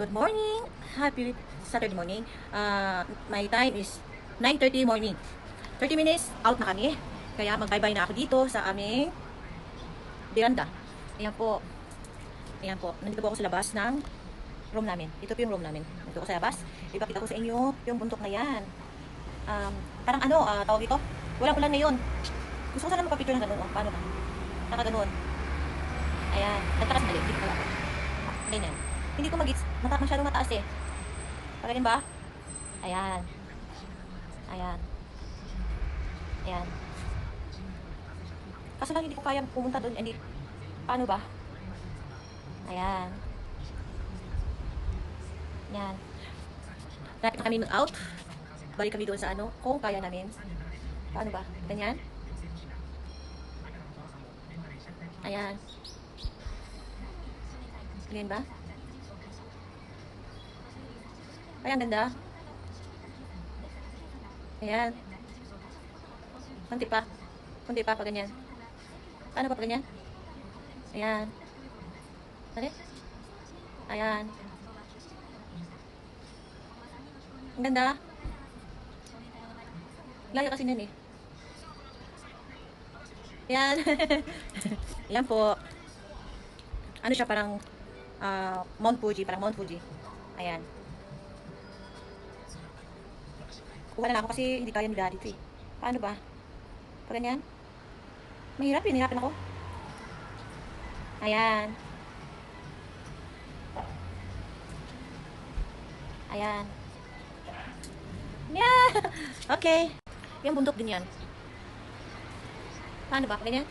Good morning! Happy Saturday morning. Uh, my time is 9.30 morning. 30 minutes, out na kami. Kaya mag-bye-bye na ako dito sa aming veranda. Ayan po. Ayan po. Nandito po ako sa labas ng room namin. Ito po yung room namin. Nandito ako sa labas. Ipakita ko sa inyo yung bundok na yan. Um, parang ano, ah, tawag ito? Walang ulan ngayon. Gusto ko sana magpa-picture ng ganun. Oh, paano ba? Naka ganun. Ayan. Nagtakas mali. Dito pala ako. Ganyan. Hindi ko mag-gets. Mata masyadong mataas eh. Pagaling ba? Ayan. Ayan. Ayan. Kaso lang hindi ko kaya pumunta doon. Hindi. Paano ba? Ayan. Ayan. Lapit kami mag-out. Balik kami doon sa ano. Kung kaya namin. Paano ba? Ganyan? Ayan. Ganyan ba? Ay, ang ganda. Ayan. Kunti pa. Kunti pa pa ganyan. Paano pa pa ganyan? Ayan. Dali. Ayan. Ang ganda. Layo kasi nun eh. Ayan. Ayan po. Ano siya parang ah, Mount Fuji, parang Mount Fuji. Ayan. Kuha na ako kasi hindi kaya ni daddy ito eh. Paano ba? Pag ganyan? Mahirap eh, nahirapan ako. Ayan. Ayan. Yeah! Okay. Yung bundok din yan. Paano ba? Ganyan?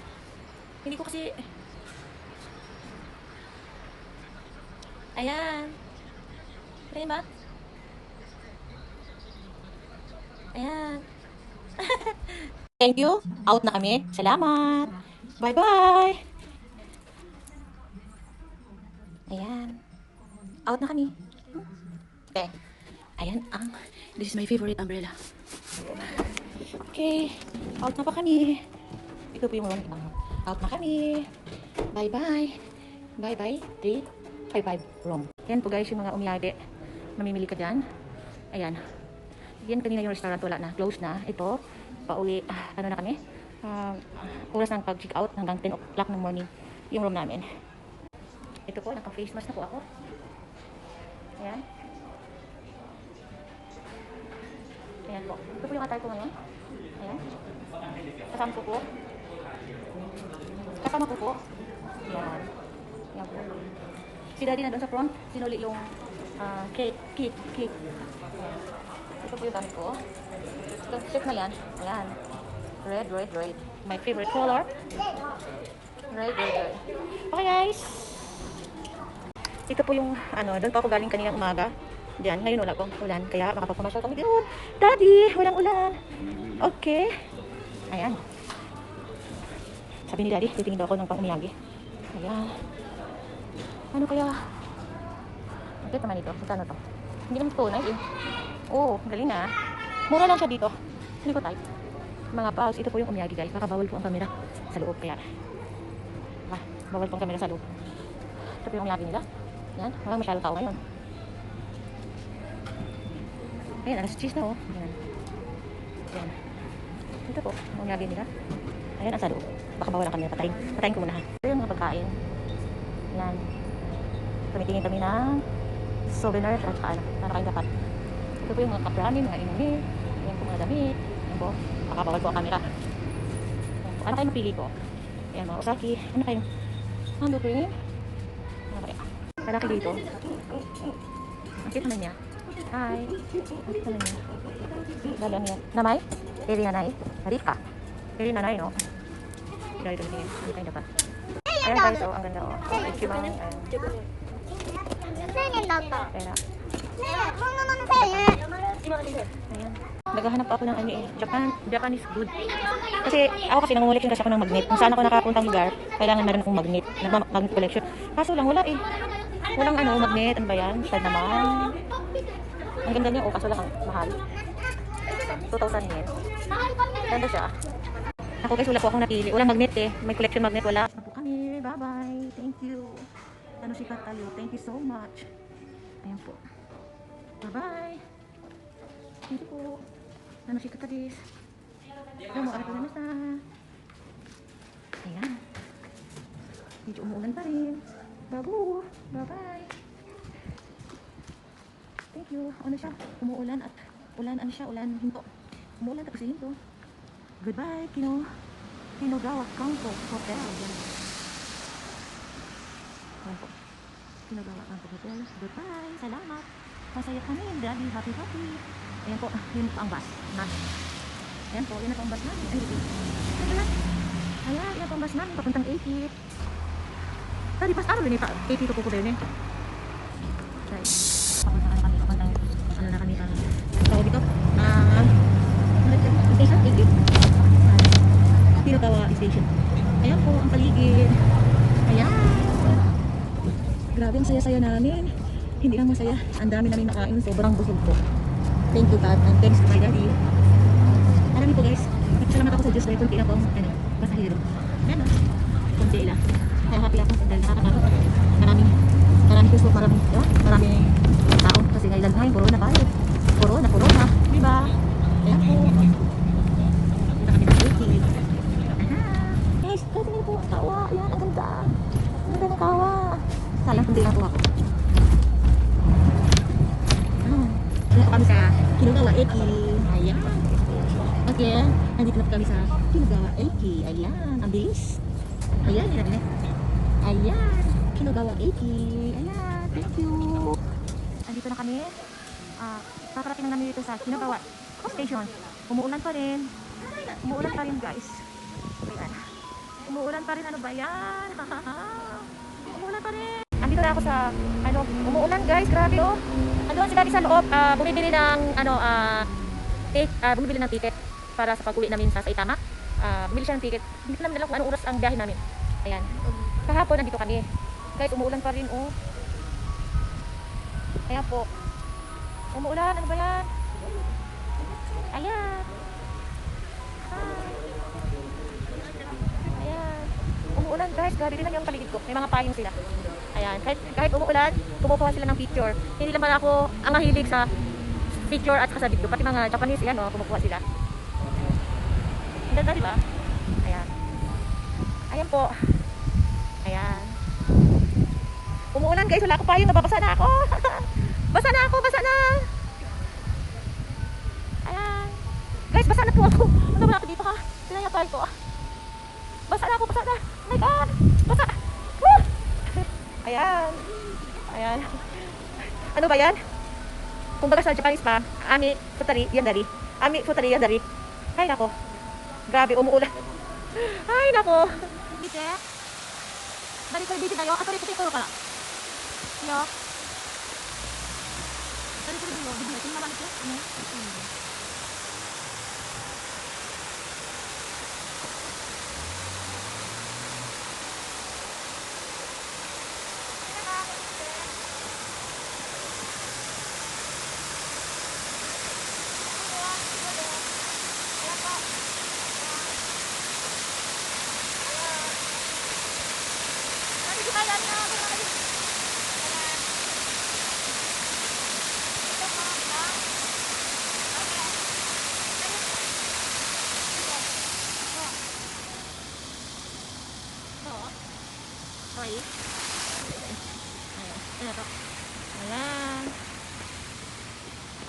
Hindi ko kasi... Ayan. Ganyan ba? Ayan. Thank you. Out na kami. Salamat. Bye-bye. Ayan. Out na kami. Okay. Ayan ang... This is my favorite umbrella. Okay. Out na pa kami. Ito po yung room. Out na kami. Bye-bye. Bye-bye. 355 room. Yan po guys yung mga umiyade. Mamimili ka dyan. Ayan. Yan kanina yung restaurant wala na. Close na. Ito. Pauwi. ah, Ano na kami? Um, oras ng pag-check out hanggang 10 o'clock ng morning yung room namin. Ito po, naka-face mask na po ako. Ayan. Ayan po. Ito po yung attire ko ngayon. Ayan. Kasama ko po. Kasama ko po. Ayan. Ayan po. Si daddy na doon sa front, sinuli yung ah, cake, cake, cake. Ayan. Ito po yung gamit ko. Ito, shirt na yan. Ayan. Red, red, red. My favorite color. Red, red, red. Okay guys. Ito po yung, ano, doon pa ako galing kaninang umaga. Diyan, ngayon wala pong ulan. Kaya makapagpamasyal kami doon. Daddy, walang ulan. Okay. Ayan. Sabi ni Daddy, titingin daw ako ng pang-umiyagi. Ayan. Ano kaya? Bakit naman ito? Magkano to? Hindi naman tunay eh. Oh, galing ah. Mura lang siya dito. Hindi ko type. Mga pals, ito po yung umiyagi guys. Baka bawal po ang camera sa loob. Kaya, ah, bawal po ang camera sa loob. Ito po yung umiyagi nila. Yan, walang masyadong tao ngayon. Ayan, alas cheese na oh. Ayan. Ayan. Ito po, ang umiyagi nila. Ayan, ang sa loob. Baka bawal ang camera. Patayin, patayin ko muna ha. Ito yung mga pagkain. Yan. Tumitingin kami ng souvenir at saka ano, para kain dapat. Ito po yung mga kaprami, mga inumin. Ayan po mga damit. Ayan po, makabawal po ang camera. Ayan po. Ano kayo mapili ko? Ayan mga usaki. Ano kayo? Mango cream. Ano kaya? Malaki dito. Ang cute naman niya. Hi. Ang cute naman niya. Galang yan. Namay? Eri nanay? Rika. Eri nanay, no? Dahil ito tingin. Ano kayo dapat? Ayan guys, oh, ang ganda oh. Thank you, ma'am. Ayan. 1000 Naghahanap ako ng ano eh. Japan, Japan is good. Kasi ako kasi nangunguliction kasi ako ng magnet. Kung saan ako nakapuntang lugar, kailangan meron akong magnet. Nagma-magnet collection. Kaso lang, wala eh. Walang ano, magnet. Ano ba yan? Sad naman. Ang ganda niya. Oh, kaso lang, ang mahal. 2,000 yen. Ganda siya. Ako guys, wala po akong napili. Walang magnet eh. May collection magnet, wala. Na po kami. Bye-bye. Thank you. Ano si tayo. Thank you so much. Ayan po. Bye-bye. You po. Nanoshi ka tadis. Ayan mo, arigatou gozaimashita. Ayan. Medyo umuulan pa rin. Bago. Bye-bye. Thank you. Ano siya? Umuulan at ulan. Ano siya? Ulan. Hinto. Umuulan tapos hinto. Goodbye, Kino. Kinogawa Kanto Hotel. Yan. Yan po. Kinogawa Kanto Hotel. Goodbye. Salamat. Masaya kami. Daddy, happy, happy. Ayan po. Yun po ang bus. Bus. Ayan po. Yun na po ang bus namin. Ay. Ay, wala. Ayan. Yan po ang bus namin. Papuntang 80. Tadi pas ano rin eh, pa- 80 to Coco Bene. Right. Papunta na kami, ano na kami, ah, tawag dito, ah, ano station, 80. Ah, Pinagawa station. Ayan po, ang paligid. Ayan. Grabe, ang saya-saya namin. Hindi lang masaya, ang dami namin nakain, sobrang busog po. Thank you, God, and thanks to my daddy. Marami po guys, salamat ako sa Diyos dahil kunti na po ang, ano, pasahero. Ah, kunti lang. Kaya happy ako dahil nakakapagod. Maraming, maraming gusto, maraming, oh, maraming tao. Kasi nga ilan tayo, corona tayo. Corona, corona. Di ba? Ayan po. Punta kami ng. Aha. Guys, guys, tingnan po. Kawa. Ayan, ang ganda. Ang ganda ng kawa. Salang kundi lang po ako. Ah. Dito kami sa Kinugawa Eki. Ayan. Okay. Nandito na kami sa Kinugawa Eki. Ayan. Ang bilis. Ayan, yun na Ayan. Kinugawa 80. Ayan. Thank you. Andito na kami. Ah, kakarating na namin dito sa Kinugawa Station. Umuulan pa rin. Umuulan pa rin, guys. Ayan. Umuulan pa rin. Ano ba yan? umuulan pa rin. Andito na ako sa, ano, umuulan, guys. Grabe, oh. Ano si Daddy sa loob, ah, bumibili ng, ano, ah, take, ah, bumibili ng ticket para sa pag-uwi namin sa Saitama. Ah, bumili siya ng ticket. Hindi ko naman alam kung anong oras ang biyahe namin. Ayan. Kahapon nandito kami. Guys, umuulan pa rin, oh. Ayan po. Umuulan, ano ba yan? Ayan. Hi. Ayan. Umuulan, guys. Grabe din lang yung paligid ko. May mga payong sila. Ayan. Kahit, kahit umuulan, kumukuha sila ng picture. Hindi naman ako ang mahilig sa picture at sa video. Pati mga Japanese, yan, oh, kumukuha sila. Ang ganda, di ba? Ayan. Ayan po. Ayan. Umuulan guys, wala ako pa yung nababasa na ako. basa na ako, basa na. Ayan. Guys, basa na po ako. Ano ba ako dito ha? Pinayapay ko. Basa na ako, basa na. Oh my God. Ayan. Ayan. Ano ba yan? Kung baga sa Japanese pa, ami futari yandari. Ami futari yandari. Ay nako. Grabe, umuulan. Ay nako. Dite. Dari ko dito tayo. Ato rin ko para. Yo. Dari ko dito. Dito natin naman ito. Ano? Okay. Ayan. Ayan ito. Ayan.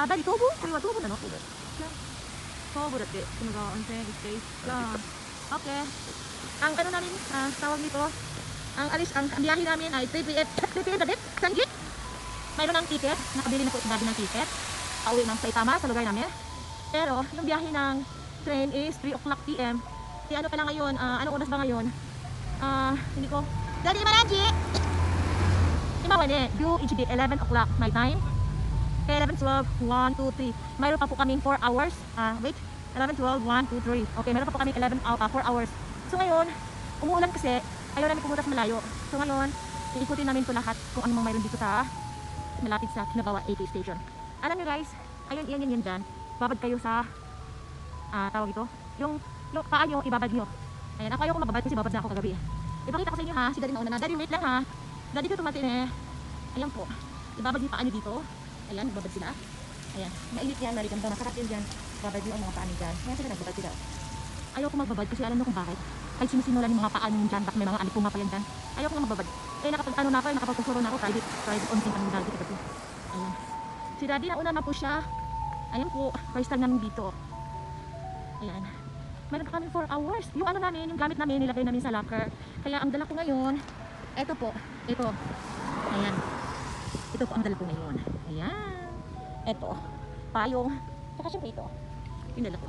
Ah, dali, tubo? Kaya tubo na, no? Tubo. Tubo dati. Kumagawa ang train space. Yeah. Okay. Ang ano namin, ah, tawag nito, ang alis, ang, ang biyahe namin ay 3 p.m. 3 p.m. dati, Sanji. Mayroon ng ticket. Nakabili na po si Daddy ng ticket. Pauwi ng Saitama sa lugar namin. Pero, yung biyahe ng train is 3 o'clock p.m. Di ano pa lang ngayon, ah, anong oras ba ngayon? Ah, hindi ko. Daddy, Maranji! Imawa ni, due HD 11 o'clock my time. Okay, 11, 12, 1, 2, 3. Mayroon pa po kaming 4 hours. Ah, wait. 11, 12, 1, 2, 3. Okay, mayroon pa po kaming 11, uh, 4 hours. So ngayon, umuulan kasi, ayaw namin pumunta sa malayo. So ngayon, iikutin namin po lahat kung ano mayroon dito sa malapit sa Kinabawa 80 station. Alam nyo guys, ayun, yan, yan, yan dyan. Babad kayo sa, ah, tawag ito, yung, yung paa nyo, ibabad nyo. Ayan, ako ayaw ko mababad kasi babad na ako kagabi. Ipakita ko sa inyo ha, si Daddy nauna na. Daddy, wait lang ha. Daddy ko tumatin eh. Ayan po. ibabad yung paa niyo dito. Ayan, nagbabad sila. Ayan, mainit yan, maligam daw, masarap yun dyan. Babad yung mga paa niyo dyan. Ayan sila nagbabad sila. Ayaw ko magbabad kasi alam niyo kung bakit. Kahit sinisimulan yung mga paa niyo dyan, baka may mga alipunga pa yan dyan. Ayaw ko nga magbabad. Eh, nakapag, ano na ako, eh, nakapagpusuro na ako, private, private onsen kami dati kagabi. Ayan. Si daddy, nauna na po siya. Ayan po, first time namin dito. Ayan. Meron kami 4 hours. Yung ano namin, yung gamit namin, nilagay namin sa locker. Kaya ang dala ko ngayon, eto po, ito. Ayan. Ito po ang dala ko ngayon. Ayan. Ito. Payong. Saka syempre ito. Yung dala ko.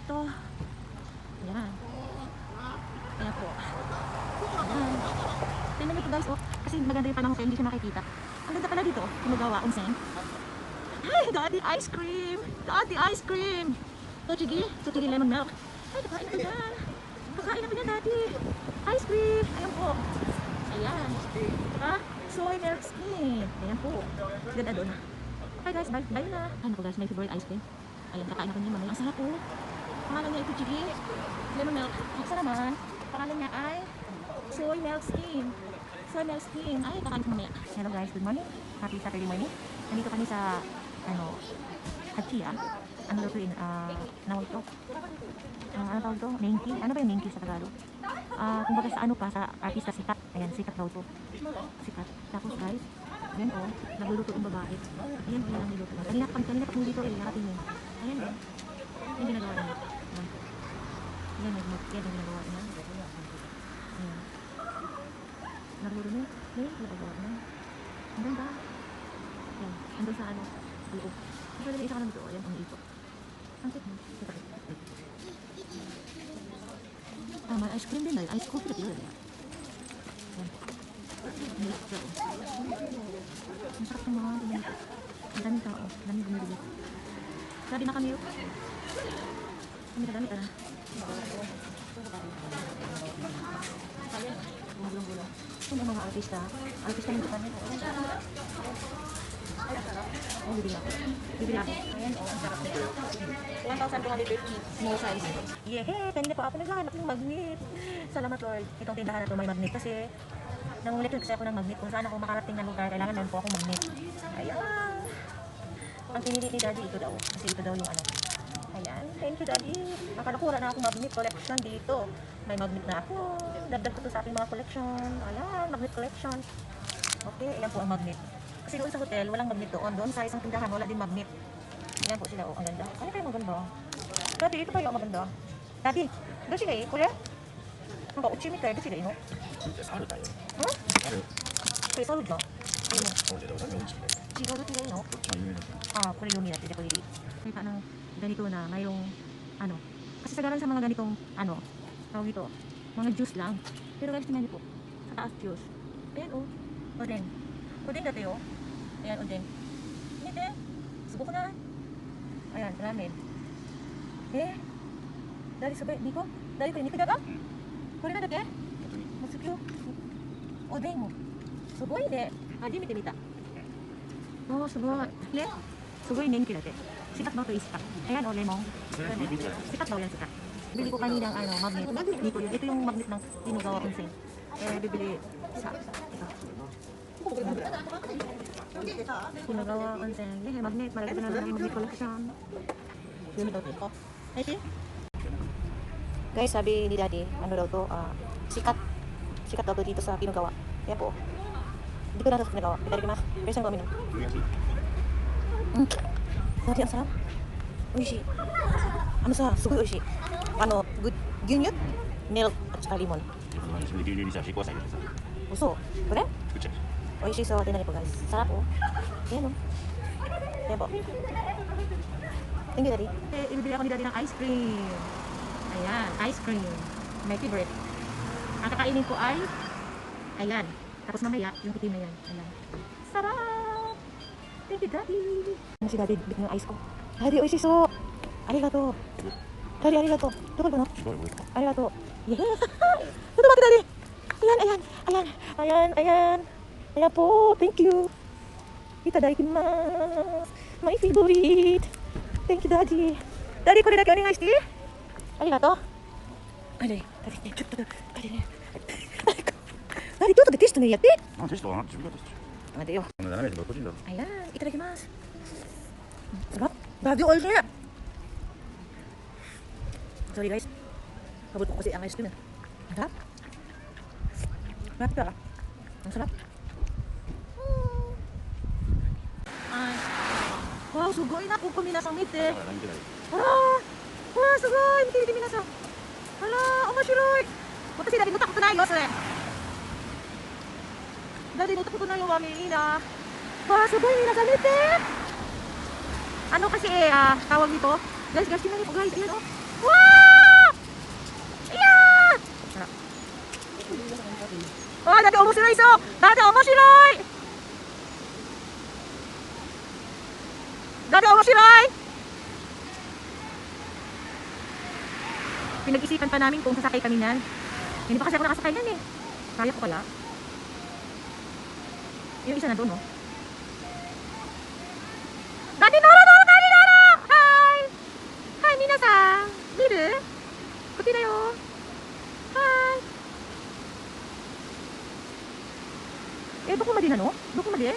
Ito. Ayan. Ayan po. Ayan. Tingnan niyo po guys, oh. Kasi maganda yung panahon kaya hindi siya makikita. Ang ganda pala dito, Kinugawa, onsen. Ay, daddy ice cream! Daddy ice cream! Tochigi, Tochigi lemon milk. Ay, kakain ako dyan. Kakain ako dyan, daddy. Ice cream. Ayan po. Ayan. Saka, soy milk skin. Ayan po. Ganda doon. Okay guys, bye, bye na. Ano po guys, my favorite ice cream. Ayan, kakain ako niya mamaya. Ang sarap po. Pangalan niya ito, Chigi. Lemon milk. Ang isa naman, pangalan niya ay soy milk skin. Soy milk skin. Ay, kakain ko mamaya. Hello guys, good morning. Happy Saturday morning. Nandito kami sa, ano, Hachiya. Ano yun? Ah, nawal ito. Ah, ano tawag ito? Nengki? Ano ba yung nengki sa Tagalog? Ah, kumbaga sa ano pa, sa artista sikat. Ayan, sikat daw to. Sikat. Tapos guys, ayan o, nagluluto yung babae. Ayan o, yan ang niluto. Kanina, pag kanina pag dito eh, nakatingin. Ayan o. Yung ginagawa niya. Ayan. Ayan, nagmag, yan ang ginagawa niya. Ayan. Nagluluto niya. Ayan, ginagawa niya. Ang ganda. Ayan, andun sa ano, loob. Ito na isa ka lang dito. Ayan, ang ito. Ang mo. Ito, Ah, may ice cream din dahil ice coffee na yun. Ayan. Milk siya, oh. Ang sarap ng mga ganyan. Ang daming tao. Ang daming bumibili. Sabi na kami yun. Kami na dami na. Gulong-gulong. Ito mga artista. Artista ng Japan nito. Oh, bibili ako. Bibili ako. Ayan, oh, ang sarap nito. 1,250 small size. Yeah, kanina pa ako naghahanap ng magnet. Salamat Lord. Itong tindahan na to may magnet kasi nangulit kasi ako ng magnet. Kung saan ako makarating ng lugar, kailangan meron po akong magnet. Ayan. Ang pinili ni Daddy, ito daw. Kasi ito daw yung ano. Ayan, thank you Daddy. Nakalakuha na akong magnet collection dito. May magnet na ako. Dagdag ko sa aking mga collection. Ayan, magnet collection. Okay, ayan po ang magnet. Kasi doon sa hotel, walang magnet doon. Doon sa isang tindahan, wala din magnet. Ayan po sila, oh, ang ganda. Ano kayo maganda? Oh. Daddy, ito kayo ang maganda. Daddy, doon sila eh, kuya. Ang ba, uchimi tayo, doon sila eh, no? Salut tayo. Ha? Salut. Kaya salut na. Ayun. Oh, sila, yung sila. Doon sila eh, no? Ah, kuya yung nila, sila ko hindi. Kita ng ganito na, ngayong, ano, kasi sagaran sa mga ganitong, ano, tawag ito, mga juice lang. Pero guys, tingnan niyo po, sa taas juice. Ayan, oh. O din. Dati, oh. いやで見て。すごくない？あらラーメン。え？ー、誰それ？肉？誰だが、これなだけもうすきおでんも。すごいね。初めて見た。おーすごい。ね。すごい年季だって。4月の1日か部屋のレモン。4月のおやつかビビコカニランアイのマグネット2個でエトヨンマグネットランリノガワ温泉。ビビリシャ Tinugawa Onsen. Eh, magnet. Malaki na lang yung magnet collection. Yun daw ito. Ay, see? Guys, sabi ni Daddy, ano daw to, ah, sikat. Sikat daw to dito sa Tinugawa. Yan po. Hindi ko na sa Tinugawa. Italikimasu. Pero saan gawin nun? 食いやすい。 Mm. Dati ang sarap. Oishi. Ano sa, sugoy oishi. Ano, good, gyunyut, milk, at saka limon. まあ自分で牛乳にさ、シェイクワサイ入れてさ、 Uso. Kore? 作っちゃう。 Oishi so tinari po guys. Sarap oh. Ayan oh. Ayan po. Thank you daddy. Eh, ibibili ako ni daddy ng ice cream. Ayan, ice cream. My favorite. Ang kakainin ko ay, ayan. Tapos mamaya, yung itim na yan. Ayan. Sarap! Thank you daddy. Ano si daddy, bit ng ice ko. Daddy, oishi so. Arigato. Daddy, arigato. Tukol ba na? Arigato. Yeah. Ito bakit daddy? Ayan, ayan, ayan, ayan, ayan. りがとう Thank you. いただきます。マイフィドリー Thank you ダディダディこれだけお願いして？ありがとう。あれ。ダデねちょっとあれね。ダデちょっとテストねやって。あテストは自分がテスト。待てよ。斜めで個人だ。はいや、いただきます。すごい。バビ美味しい。Sorry guys. Kabut ko kasi ang わあすごいなここ皆さん見て。あらわあすごい見て見て皆さん。あら面白い。私誰乗ったことないよそれ。誰乗ったことないよわいいなわあすごい皆さん見て。あの橋 kasi eh uh, tawag やわあだって面白いそうだって面白い。Dati omoshiroi! Pinag-isipan pa namin kung sasakay kami nan. Hindi pa kasi ako nakasakay nan eh. Kaya ko pala. Yung isa na doon oh. Dati noro noro dati noro! Hi! Hi, minasan! Miru? Kuti da yo! Hi! Eh, doko made na no? Doko made?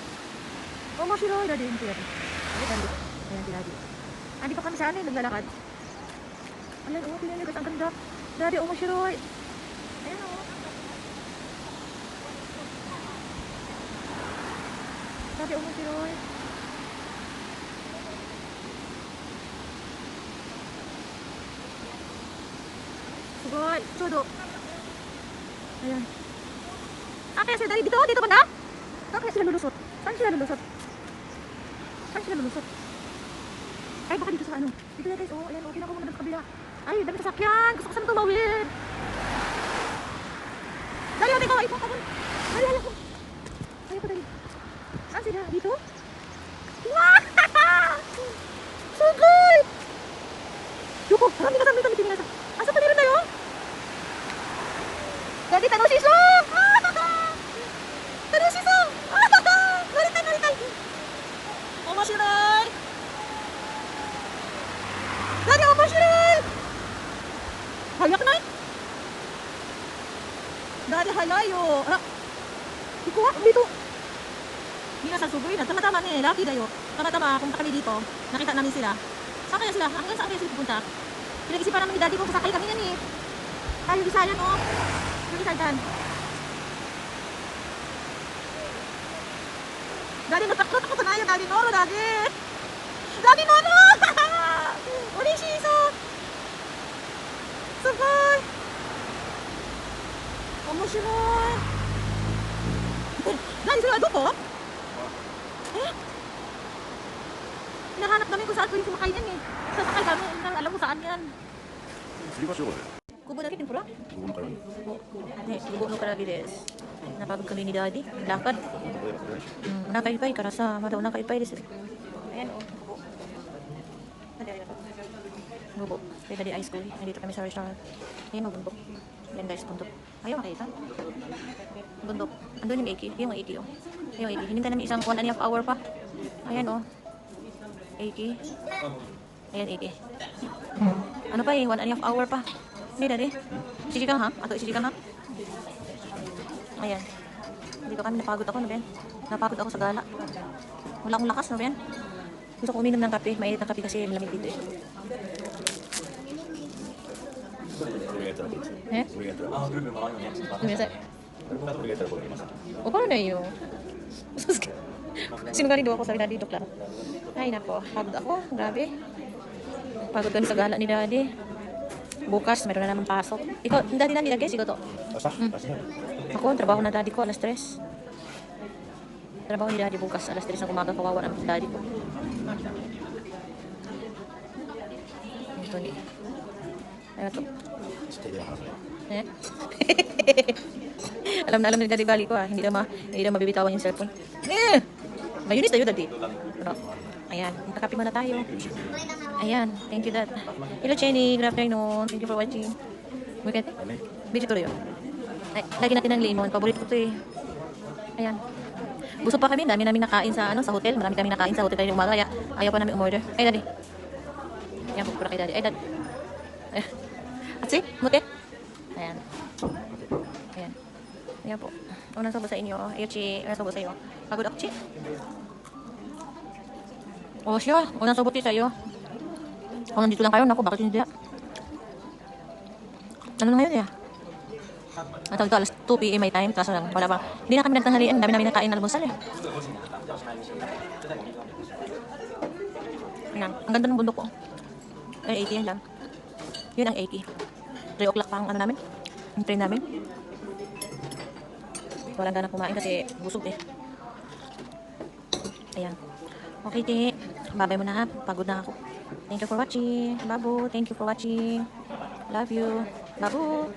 Omoshiroi dati. Dati, dati. Dati, dati. Dati, Andi pa kami sa ano eh, naglalakad. Ayan, oh, tingnan niyo guys, ang ganda. Dati, omoshiroi. Ayan, oh. Dati, omoshiroi. Sugoi, chodo. Ayan. Ah, kaya sila dari dito? Dito ba na? Saan kaya sila lulusot? Saan sila lulusot? Saan sila lulusot? Ay, baka dito sa ano. Dito na guys, oh, ayan, oh, tingnan ko muna sa kabila. Ay, dami sasakyan. Gusto ko sana tumawid. Dali, ate ko, ito ako. Dali, ayaw ko. Ayaw ko, dali. Saan sila? Dito? Wow! So good! Yuko, marami na kami kami tinigasa. Asa pa meron tayo? Dali, tanong si Song! Tanong si Song! Galit tayo, galit tayo. Omashirai! Dali, omashirai! Hayak na! Dali, Iko, ah, dito! Sa sugoy na. Tama-tama ni Lucky dayo. Tama-tama kung kami dito. Nakita namin sila. Saan kaya sila? Hanggang saan kaya sila pupunta? Pinag-isipan namin ni Daddy kung sasakay kami yan eh. Tayo isa yan oh. Yung isa dyan. Daddy, natakot ako tayo. Daddy Noro, Daddy. Daddy Noro! Onishiso! Sugoi! Omoshiroi! Daddy, sila doko? Eh? Hinahanap namin kung saan pwede sumakay yan eh. Sasakay kami, hindi alam mo saan yan. 吊り橋を Kubo dati tempura? ここのからに Ne, kubo no karagi desu. Napagod kami ni Daddy. Lakad. ここで待ってないし Mm, nakaipay kara sa mada nakaipay desu. Ayan oh, kubo. Dali, dali. Kubo. Kaya dali ice cool. Nandito kami sa restaurant. Ayan oh, bundok. Ayan guys, bundok. Ayaw makita. Bundok. Andun yung Aki. Yung Aki oh. Yung Aki. Hinintay namin isang one and a half hour pa. Ayan oh. Aki. Ayan Aki. Ano pa eh, one and a half hour pa. Hindi dali. Sige ka ha? Ato sige ka ha? Ayan. Dito kami napagod ako, no Ben? Napagod ako sa gala. Wala akong lakas, no Ben? Gusto ko uminom ng kape. Mainit ng kape kasi malamig dito eh. えこれがやったらあぐるぐる回るのね Lumisan. これがやったらこれいます O, paano na yun? Sinungaling daw ako sa daddy, dokla. Ay, nako. Pagod ako. Grabe. Pagod kami sa gala ni daddy. Bukas, meron na naman pasok. Ikaw, daddy na nilagay, sigo to. 明日明日 Ako, trabaho na daddy ko, alas 3. Trabaho ni daddy bukas, alas 3 ng umaga, kawawa ng daddy ko. Ito ni. Ano to? Eh? alam na alam ni Daddy Bali ko ah. Hindi daw, ma hindi daw mabibitawan yung cellphone. Eh! Mayunis tayo, Daddy. Ano? Ayan, magkakapi muna tayo. Ayan, thank you, Dad. Hello, Jenny. Good afternoon. Thank you for watching. Buket? Video tuloy yun. Ay, lagi natin ng lemon. Paborito ko to eh. Ayan. Gusto pa kami. Dami namin nakain sa, ano, sa hotel. Marami kami nakain sa hotel kanina umaga. Kaya ayaw pa namin umorder. Ay, Daddy. Ayan, pupura kay Daddy. Ay, Dad. Ayan. Atsi, mute. Ayan. Ayan. Ayan po. Unang subo sa inyo. Ayuchi, unang subo sa iyo. Pagod ako, Chi. O siya, unang subo ti sa iyo. Kung nandito lang kayo, naku, bakit hindi? Ano na ngayon eh? Ang tawag ito, alas 2 p.m. my time. Kaso lang, wala bang, hindi na kami nagtanghalian. Ang dami namin nakain na almusal eh. Ayan, ang ganda ng bundok ko. Ay, 80 yan lang. Yun ang 80. 3 o'clock pa ang ano namin. Yung train namin. Walang ganang kumain kasi busog eh. Ayan. Okay, ti. Babay mo na ha. Pagod na ako. Thank you for watching. Babu, thank you for watching. Love you. Babu.